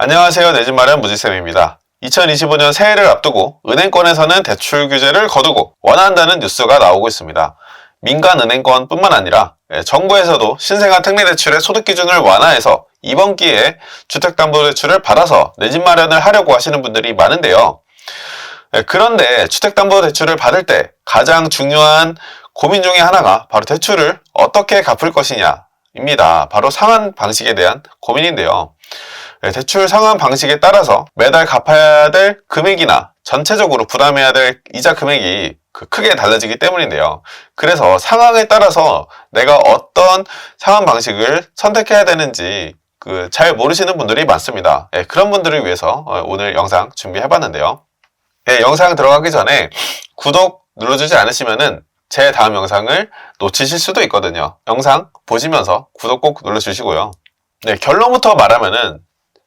안녕하세요. 내 집 마련 무지쌤입니다. 2025년 새해를 앞두고 은행권에서는 대출 규제를 거두고 원한다는 뉴스가 나오고 있습니다. 민간 은행권뿐만 아니라 예, 정부에서도 신생아 특례 대출의 소득 기준을 완화해서 이번 기회에 주택담보대출을 받아서 내 집 마련을 하려고 하시는 분들이 많은데요. 예, 그런데 주택담보대출을 받을 때 가장 중요한 고민 중에 하나가 바로 대출을 어떻게 갚을 것이냐 입니다. 바로 상환 방식에 대한 고민인데요. 네, 대출 상환 방식에 따라서 매달 갚아야 될 금액이나 전체적으로 부담해야 될 이자 금액이 그 크게 달라지기 때문인데요. 그래서 상황에 따라서 내가 어떤 상환 방식을 선택해야 되는지 그 잘 모르시는 분들이 많습니다. 예, 그런 분들을 위해서 어, 오늘 영상 준비해봤는데요. 예, 영상 들어가기 전에 구독 눌러주지 않으시면은 제 다음 영상을 놓치실 수도 있거든요. 영상 보시면서 구독 꼭 눌러주시고요. 네, 결론부터 말하면은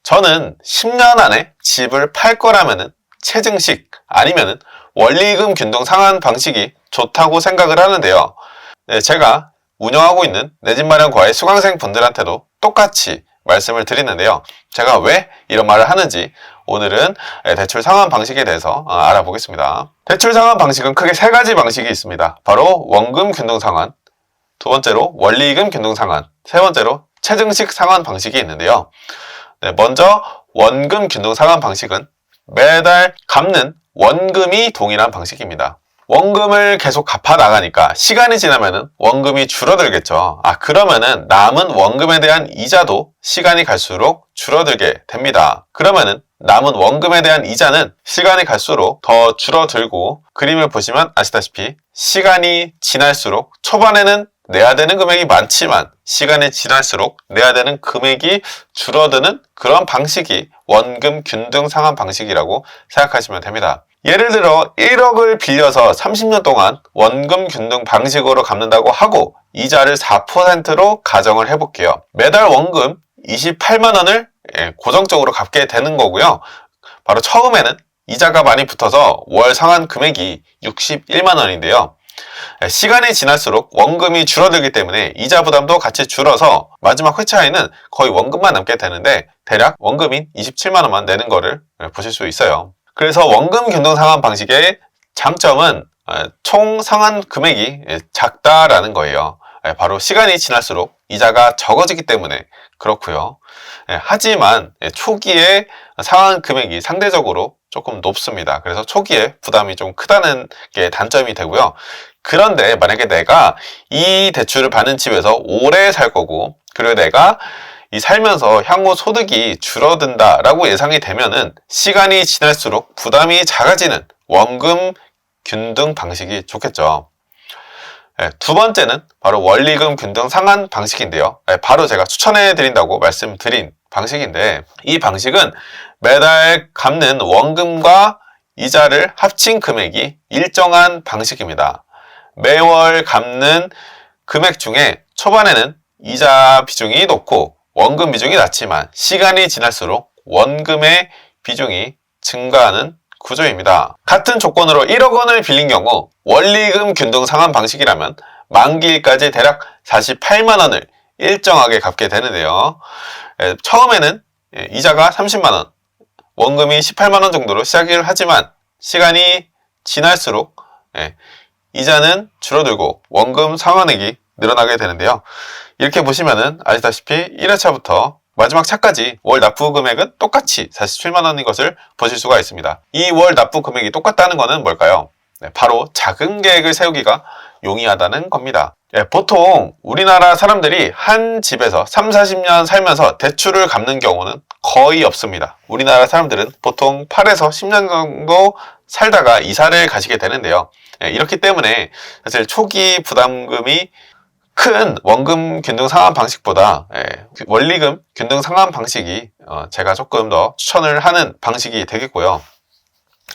저는 10년 안에 집을 팔 거라면은 체증식 아니면은 원리금 균등 상환 방식이 좋다고 생각을 하는데요. 네, 제가 운영하고 있는 내 집 마련 과외 수강생 분들한테도 똑같이 말씀을 드리는데요. 제가 왜 이런 말을 하는지 오늘은 네, 대출 상환 방식에 대해서 어, 알아보겠습니다. 대출 상환 방식은 크게 세 가지 방식이 있습니다. 바로 원금 균등 상환, 두 번째로 원리금 균등 상환, 세 번째로 체증식 상환 방식이 있는데요. 네, 먼저 원금 균등 상환 방식은 매달 갚는 원금이 동일한 방식입니다. 원금을 계속 갚아 나가니까 시간이 지나면은 원금이 줄어들겠죠. 아, 그러면은 남은 원금에 대한 이자도 시간이 갈수록 줄어들게 됩니다. 그러면은 남은 원금에 대한 이자는 시간이 갈수록 더 줄어들고 그림을 보시면 아시다시피 시간이 지날수록 초반에는 내야 되는 금액이 많지만 시간이 지날수록 내야 되는 금액이 줄어드는 그런 방식이 원금 균등 상환 방식이라고 생각하시면 됩니다. 예를 들어 1억을 빌려서 30년 동안 원금 균등 방식으로 갚는다고 하고 이자를 4%로 가정을 해볼게요. 매달 원금 28만 원을 예, 고정적으로 갚게 되는 거고요. 바로 처음에는 이자가 많이 붙어서 월 상환 금액이 61만 원인데요. 예, 시간이 지날수록 원금이 줄어들기 때문에 이자 부담도 같이 줄어서 마지막 회차에는 거의 원금만 남게 되는데 대략 원금인 27만 원만 내는 거를 예, 보실 수 있어요. 그래서 원금 균등 상환 방식의 장점은 어, 총 상환 금액이 예, 작다라는 거예요. 예, 바로 시간이 지날수록 이자가 적어지기 때문에 그렇고요. 예, 하지만 예, 초기에 상환 금액이 상대적으로 조금 높습니다. 그래서 초기에 부담이 좀 크다는 게 단점이 되고요. 그런데 만약에 내가 이 대출을 받는 집에서 오래 살 거고 그리고 내가 이 살면서 향후 소득이 줄어든다라고 예상이 되면은 시간이 지날수록 부담이 작아지는 원금 균등 방식이 좋겠죠. 예, 두 번째는 바로 원리금 균등 상환 방식인데요. 예, 바로 제가 추천해 드린다고 말씀드린 방식인데 이 방식은 매달 갚는 원금과 이자를 합친 금액이 일정한 방식입니다. 매월 갚는 금액 중에 초반에는 이자 비중이 높고 원금 비중이 낮지만 시간이 지날수록 원금의 비중이 증가하는 구조입니다. 같은 조건으로 1억 원을 빌린 경우 원리금 균등 상환 방식이라면 만기일까지 대략 48만 원을 일정하게 갚게 되는데요. 에, 처음에는 예, 이자가 30만 원, 원금이 18만 원 정도로 시작을 하지만 시간이 지날수록 예, 이자는 줄어들고 원금 상환액이 늘어나게 되는데요. 이렇게 보시면은 아시다시피 1회차부터 마지막 차까지 월 납부 금액은 똑같이 47만 원인 것을 보실 수가 있습니다. 이 월 납부 금액이 똑같다는 것은 뭘까요? 네, 바로 작은 계획을 세우기가 용이하다는 겁니다. 예, 보통 우리나라 사람들이 한 집에서 3, 40년 살면서 대출을 갚는 경우는 거의 없습니다. 우리나라 사람들은 보통 8에서 10년 정도 살다가 이사를 가시게 되는데요. 예, 이렇기 때문에 사실 초기 부담금이 큰 원금 균등 상환 방식보다 예, 그 원리금 균등 상환 방식이 어, 제가 조금 더 추천을 하는 방식이 되겠고요.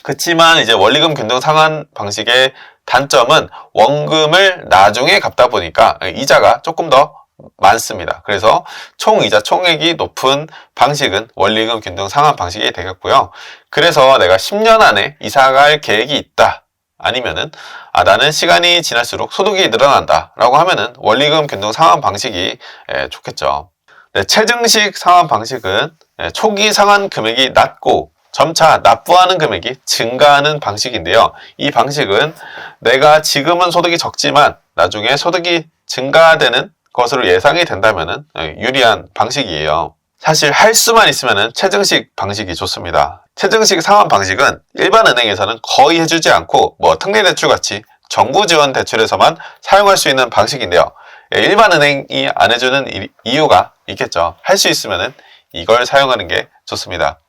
그렇지만 이제 원리금 균등 상환 방식의 단점은 원금을 나중에 갚다 보니까 이자가 조금 더 많습니다. 그래서 총 이자 총액이 높은 방식은 원리금 균등 상환 방식이 되겠고요. 그래서 내가 10년 안에 이사 갈 계획이 있다. 아니면은 아 나는 시간이 지날수록 소득이 늘어난다 라고 하면은 원리금 균등 상환 방식이 예, 좋겠죠 네, 체증식 상환 방식은 예, 초기 상환 금액이 낮고 점차 납부하는 금액이 증가하는 방식인데요. 이 방식은 내가 지금은 소득이 적지만 나중에 소득이 증가되는 것으로 예상이 된다면 유리한 방식이에요. 사실 할 수만 있으면 체증식 방식이 좋습니다. 체증식 상환 방식은 일반 은행에서는 거의 해주지 않고 뭐 특례대출 같이 정부 지원 대출에서만 사용할 수 있는 방식인데요. 예, 일반 은행이 안 해주는 이- 이유가 있겠죠. 할 수 있으면 이걸 사용하는 게 좋습니다.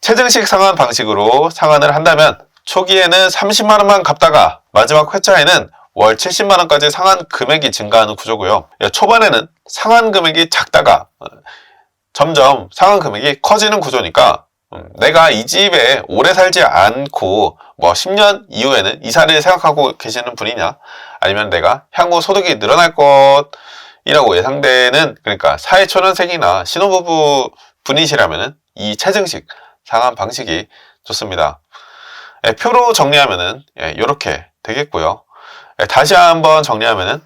체증식 상환 방식으로 상환을 한다면 초기에는 30만 원만 갚다가 마지막 회차에는 월 70만 원까지 상환 금액이 증가하는 구조고요. 예, 초반에는 상환 금액이 작다가 어, 점점 상환 금액이 커지는 구조니까 음, 내가 이 집에 오래 살지 않고 뭐 10년 이후에는 이사를 생각하고 계시는 분이냐 아니면 내가 향후 소득이 늘어날 것이라고 예상되는 그러니까 사회초년생이나 신혼부부 분이시라면은 이 체증식 상환 방식이 좋습니다. 예, 표로 정리하면은 이렇게 되겠고요. 예, 다시 한번 정리하면은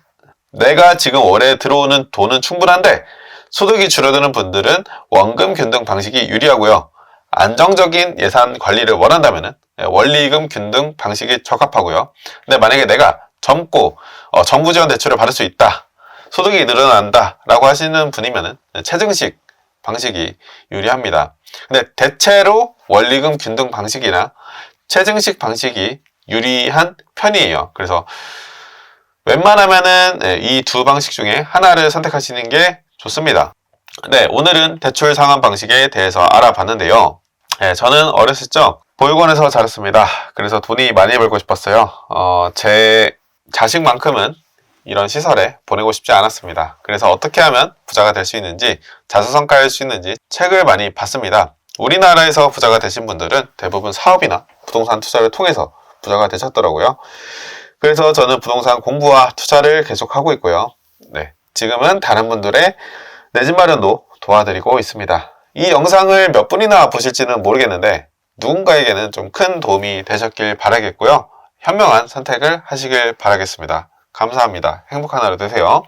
내가 지금 월에 들어오는 돈은 충분한데 소득이 줄어드는 분들은 원금 균등 방식이 유리하고요. 안정적인 예산 관리를 원한다면 원리금 균등 방식이 적합하고요. 근데 만약에 내가 젊고 어, 정부 지원 대출을 받을 수 있다. 소득이 늘어난다. 라고 하시는 분이면 체증식 방식이 유리합니다. 근데 대체로 원리금 균등 방식이나 체증식 방식이 유리한 편이에요. 그래서 웬만하면은 이 두 방식 중에 하나를 선택하시는 게 좋습니다. 네, 오늘은 대출 상환 방식에 대해서 알아봤는데요. 네, 저는 어렸을 적 보육원에서 자랐습니다. 그래서 돈이 많이 벌고 싶었어요. 어, 제 자식만큼은 이런 시설에 보내고 싶지 않았습니다. 그래서 어떻게 하면 부자가 될 수 있는지, 자수성가할 수 있는지 책을 많이 봤습니다. 우리나라에서 부자가 되신 분들은 대부분 사업이나 부동산 투자를 통해서 부자가 되셨더라고요. 그래서 저는 부동산 공부와 투자를 계속하고 있고요. 네. 지금은 다른 분들의 내 집 마련도 도와드리고 있습니다. 이 영상을 몇 분이나 보실지는 모르겠는데 누군가에게는 좀 큰 도움이 되셨길 바라겠고요. 현명한 선택을 하시길 바라겠습니다. 감사합니다. 행복한 하루 되세요.